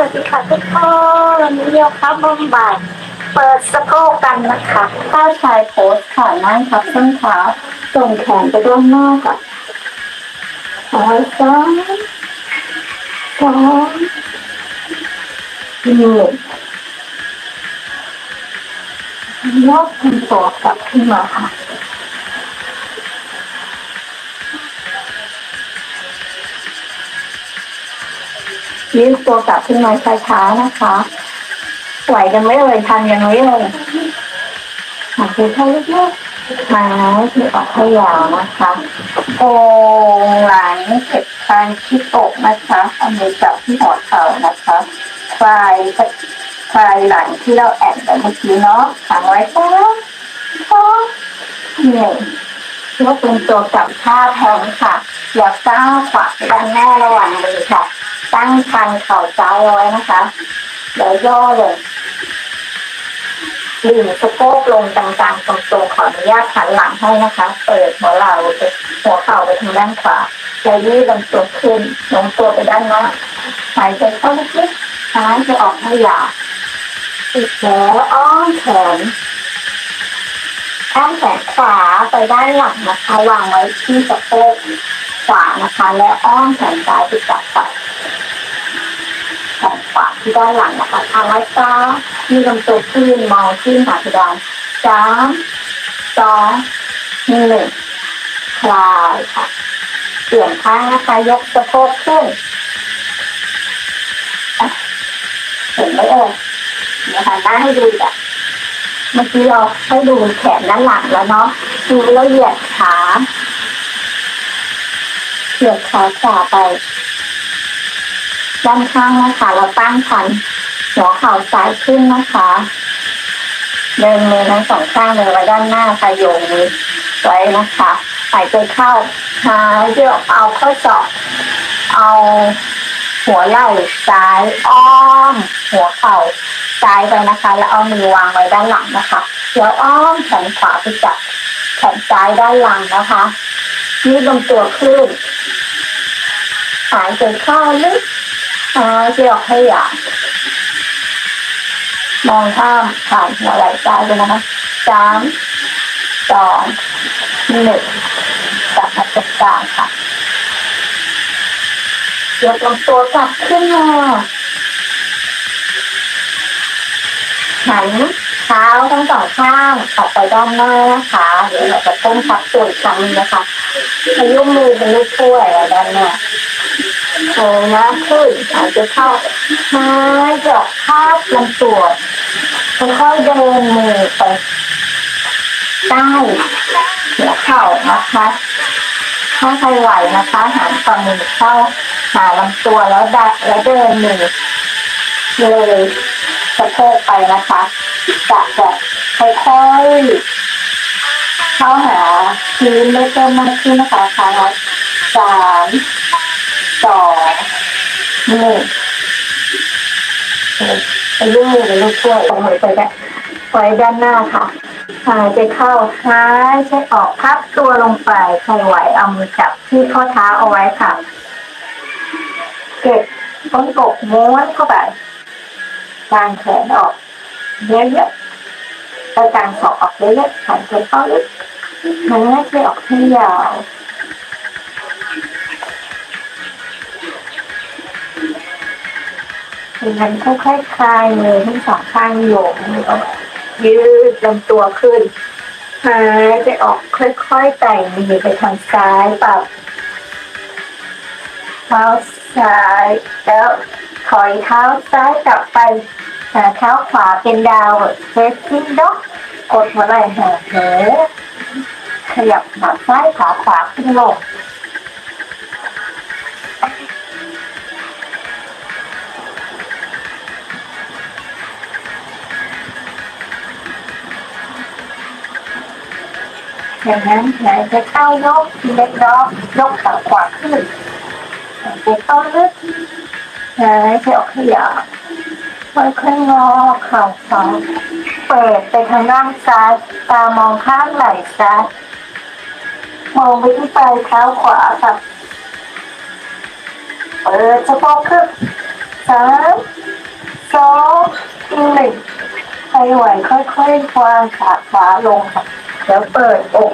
วัสดีค่ะทุกคนวันนี้โยคะบำบัดเปิดสะโพกกันนะคะถ้าชายโพสขานั่งทับส้นเท้าส่งแขนไปด้านหน้าค่ะสองสองสองหนึ่งยกคุณตัวกลับขึ้นมาค่ะ ยืดตัวกลับขึ้นมาช้าๆนะคะ ไหวกันไหม่เอ่ยทันกันไหมเอ่ยหายใจเข้าลึกๆหายใจออกให้ยาวนะคะโอ่งหลังเก็บคางคิดอกนะคะเอามือจับที่หัวเข่านะคะคลายคลายหลังที่เราแอนไปเมื่อกี้เนาะขังไว้ซ้งสองหนึ่ง ยกเป็นตัวกลับท่าแทงค่ะ อย่าก้าวขวาด้านหน้าระหว่างมือค่ะ ตั้งคันเข่าซ้ายไว้นะคะเดี๋ยวย่อเลยดึงสะโพกลงกลางๆตรงๆขออนุญาตหันหลังให้นะคะ เปิดหัวเราหัวเข่าไปทางด้านขวาแล้วยืดลำตัวขึ้นลงตัวไปด้านหน้าหายใจเข้าลึกๆหายใจออกให้ยาวปิดแล้วอ้อมแขน อ้อมแขนขวาไปด้านหลังนะคะวางไว้ที่สะโพกขวานะคะ และอ้อมแขนซ้ายไปจับไปแขนขวาที่ด้านหลังนะคะทางไว้ซ้ายมีลำตัวขึ้นมองขึ้นหาเพดานสามสองหนึ่งคลายค่ะเปลี่ยนข้างนะคะยกสะโพกขึ้นเห็นไหมเอ่ยเดี๋ยวหันหน้าให้ดูอะ เมื่อกี้เราให้ดูแขนด้านหลังแล้วเนาะดูแล้วเหยียดขาเหยียดขาขวาไป ด้านข้างนะคะ เราตั้งคันหัวเข่าซ้ายขึ้นนะคะเดินมือทั้งสองข้างเลยไว้ด้านหน้าค่ะโยงมือไว้นะคะหายใจเข้าหายใจออกเอาข้อศอกเอาหัวไหล่ซ้ายอ้อม หัวเข่า ซ้ายไปนะคะ แล้วเอามือวางไว้ด้านหลังนะคะแล้วอ้อมแขนขวาไปจับแขนซ้ายด้านหลังนะคะยืดลงตัวขึ้นหายใจเข้าลึกหายใจออกให้ยาวมองข้ามผ่านหัวไหล่ซ้ายไปนะคะสามสองหนึ่งกลับมาจัดกลารค่ะยกลำตัวกลับขึ้นมา หันเท้าทั้งสองข้างออกไปด้านหน้านะคะเดี๋ยวเราจะต้มพับตัวอีกครั้งนึงนะคะขยุ้มมือเป็นลูกถ้วยไว้ด้านหน้าโอ้นะขึ้นหายใจเข้าหายใจออกคาบลำตัวค่อยๆเดินมือไปใต้หัวเข่านะคะถ้าใครไหวนะคะหันฝ่ามือเข้าหาลำตัวแล้วดัดแล้วเดินมือเลย สะโพกไปนะคะจะจะค่อยๆเข้าหาพื้นเพิ่มมากขึ้นนะคะครั้งละสามสองหนึ่งไปเรื่อยไปลูกช่วยเอามือไปแบบไว้ด้านหน้าค่ะหายใจเข้าหายใจออกพับตัวลงไปใครไหวเอามือจับที่ข้อเท้าเอาไว้ค่ะ เก็บต้นกม้วนเข้าไป กางแขนออกเยอะๆไปกางศอกออกเยอะๆหายใจเข้าลึกหายใจออกให้ยาวดังนั้นค่อยๆคลายมือทั้งสองข้างโยกมือออกยืดลำตัวขึ้นหายใจออกค่อยๆไต่มือไปทางซ้ายปรับ เท้าซ้าย แล้วถอยเท้าซ้ายกลับไปหาเท้าขวาเป็นดาวเฟสซิ่งด็อกกดหัวไหล่หาเหขยับขาซ้ายขาขวาขึ้นลงอย่างนั้นหายใจเข้ายกเล็กน้อยยกขาขวาขึ้น หายใจเข้าลึกหายใจออกขยาวค่อยๆงอเข่าสองเปิดไปทางด้านซ้าย ตามองข้างไหล่ซ้ายมองไปที่ปลายเท้าขวาค่ะเปิดสะโพกขึ้นสามสองหนึ่งไหวค่อยๆควางขาขวาลงค่ะแล้วเปิดอก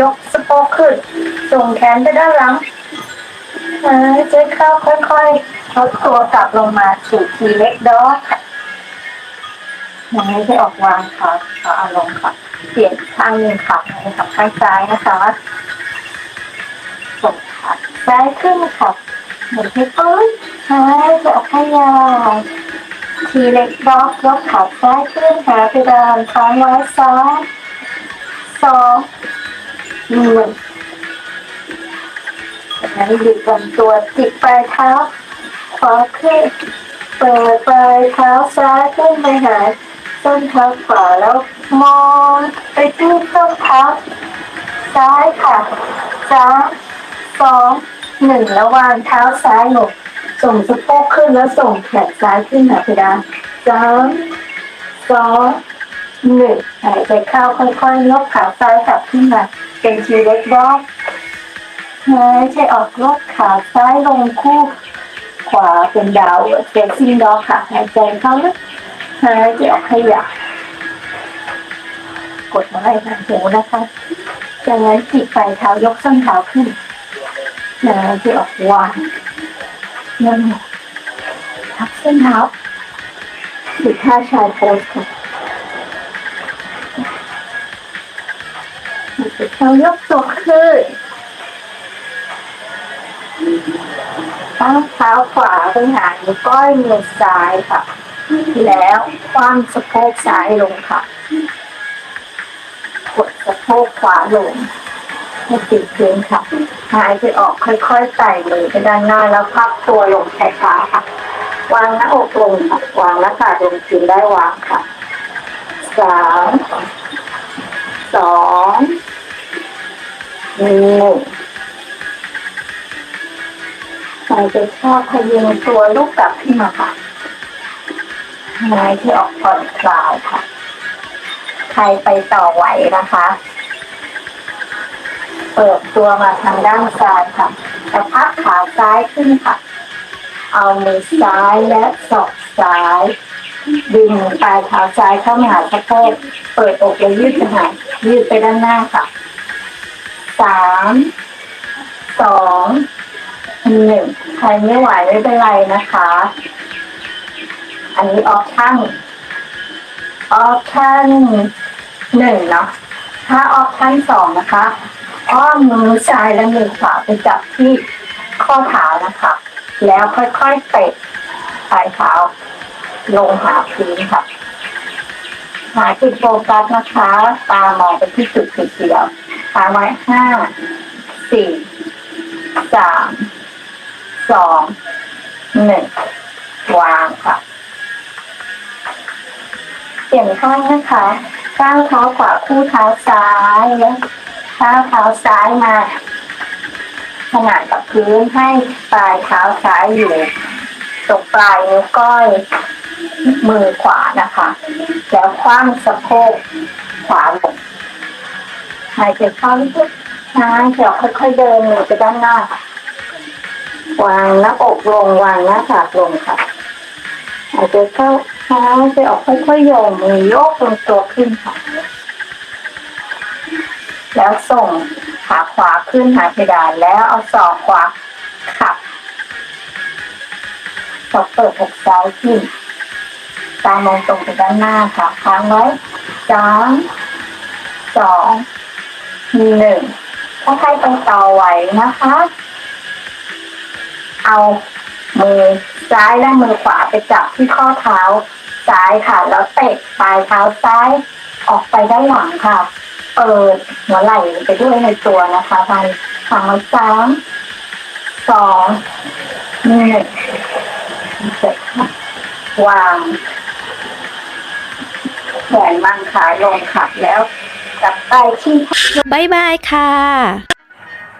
ยกสะโพกขึ้นส่งแขนไปด้านหลัง หายใจเข้าค่อยๆลดตัวกลับลงมาสู่ทีเล็กดอกค่ะหายใจออกวางขาขาลงค่ะเปลี่ยนข้างหนึ่งค่ะให้กับข้างซ้ายนะคะส่งขาซ้ายขึ้นค่ะหมุนให้ปื้นหายใจออกให้ยาวทีเล็กดอกยกขาซ้ายขึ้นขาไปดานค้างไว้ซ้ายสองหนึ่ง จากนั้นหยุดลำตัวจิกปลายเท้าขวาขึ้นเปิดปลายเท้าซ้ายขึ้นไปหาส้นเท้าขวาแล้วมองไปที่ส้นเท้าซ้ายค่ะสามสองหนึ่งแล้ววางเท้าซ้ายลงส่งสะโพกขึ้นแล้วส่งแขนซ้ายขึ้นหาเพดานสามสองหนึ่งหายใจเข้าค่อยๆยกขาซ้ายกลับขึ้นมาเป็นทีเล็กบ็อก หายใจออกยกขาซ้ายลงคู่ขวาเป็นดาวเฟซซิ่ดอกค่ะหายใจเข้าลึกหายใจออกขยับกดไว้ทางหูนะคะจากนั้นจิกปลายเท้ายกส้นเท้าขึ้นหายใจออกวางนั่งทับเส้นเท้าสิท่าชายโพสค่ะหายใจเข้ายกตัวขึ้น ตั้งเท้าขวาไปหานิ้วก้อยมือซ้ายค่ะ แล้วควางสะโพกซ้ายลงค่ะ กดสะโพกขวาลงให้ติดพื้นค่ะ หายใจออกค่อยๆไต่มือไปด้านหน้าแล้วพับตัวลงช้าๆค่ะ วางหน้าอกลงค่ะ วางหน้าขาลงพื้นได้วางค่ะสามสองหนึ่ง ใจเข้าพยุงตัวลูกกลับขึ้นมาค่ะหายใจออกผ่อนคลายค่ะ ใครไปต่อไหวนะคะ เปิดตัวมาทางด้านซ้ายค่ะแล้วพักขาซ้ายขึ้นค่ะ เอามือซ้ายและศอกซ้าย ดึงปลายเท้าซ้ายเข้ามาหาสะโพกเปิดอกแล้วยืดไปหายืดไปด้านหน้าค่ะสาม สอง หนึ่ง ใครไม่ไหวไม่เป็นไรนะคะ อันนี้ออปชั่นออปชั่นหนึ่งเนาะถ้าออปชั่นสองนะคะ อ้อมมือซ้ายและมือขวาไปจับที่ข้อเท้านะคะ แล้วค่อยๆเตะปลายเท้าลงหาพื้นค่ะ หาจุดโฟกัสนะคะ ตามองไปที่จุดสีเขียวตาไว้ห้าสี่สาม สองหนึ่งวางค่ะเปลี่ยนข้างนะคะก้าวเท้าขวาคู่เท้าซ้ายแล้วก้าวเท้าซ้ายมาขนาดกับพื้นให้ปลายเท้าซ้ายอยู่ตรงปลายนิ้วก้อยมือขวานะคะ แล้วคว้างสะโพกขวาลงหายใจเข้าลึกๆช้าเดี๋ยวค่อยๆเดินมือไปด้านหน้าค่ะ วางหน้าอกลงวางหน้าผากลงค่ะหายใจเข้าหายใจออกค่อยๆโยงมือโยกตรงตัวขึ้นค่ะ แล้วส่งขาขวาขึ้นหาเพดานแล้วเอาศอกขวาขับศอกเปิดอกซ้ายขึ้นตามองตรงไปด้านหน้าค่ะค้างไว้สามสองหนึ่งถ้าใครไปต่อไหวนะคะ เอามือซ้ายและมือขวาไปจับที่ข้อเท้าซ้ายค่ะ แล้วเตะปลายเท้าซ้ายออกไปด้านหลังค่ะ เปิดหัวไหล่ไปด้วยในตัวนะคะพันทางสามสองหนึ่งเสร็จค่ะวางแขนบังขาลงค่ะแล้วกลับไปที่บายบายค่ะ